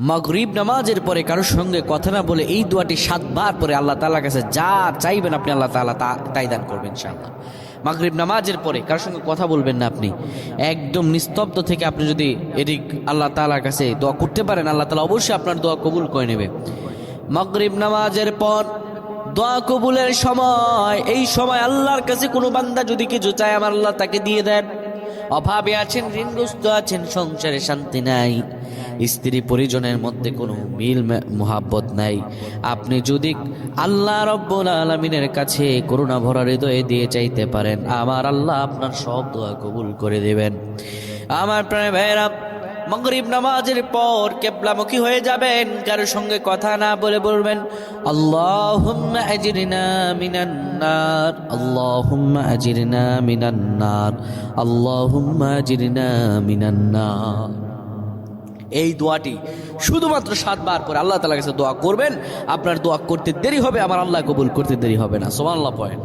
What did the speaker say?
মাগরিব নামাজের পরে কারোর সঙ্গে কথা না বলে এই দোয়াটি সাতবার পরে আল্লাহ তাআলার কাছে যা চাইবেন আপনি আল্লাহ তাআলা তা- তাই দান করবেন ইনশাআল্লাহ। মাগরিব নামাজের পরে কারোর সঙ্গে কথা বলবেন না আপনি। একদম নিস্তব্ধ থেকে আপনি যদি এদিক আল্লাহ তাআলার কাছে দোয়া করতে পারেন, আল্লাহ তালা অবশ্যই আপনার দোয়া কবুল করে নেবে। মাগরিব নামাজের পর দোয়া কবুলের সময়, এই সময় আল্লাহর কাছে কোনো বান্দা যদি কিছু চায়, আমার আল্লাহ তাকে দিয়ে দেন। অভাবে আছেন, ঋণগ্রস্ত আছেন, সংসারে শান্তি নাই। স্ত্রী পরিজনের মধ্যে কোনো মিল মোহাব্বত নাই। আপনি যদি আল্লাহ রব্বুল আলমিনের কাছে করুণা ভরা হৃদয়ে দিয়ে চাইতে পারেন, আমার আল্লাহ আপনার সব দোয়া কবুল করে দেবেন। আমার প্রাণে ভাইয়েরা, মগরিব নামাজের পর কেবলামুখী হয়ে যাবেন কারোর সঙ্গে কথা না বলে বলবেন, আল্লাহুম্মা নার। এই দোয়াটি শুধুমাত্র সাতবার করে আল্লাহ তালা কাছে দোয়া করবেন। আপনার দোয়া করতে দেরি হবে, আমার আল্লাহ কবুল করতে দেরি হবে না। সুবহানাল্লাহ পয়েন্ট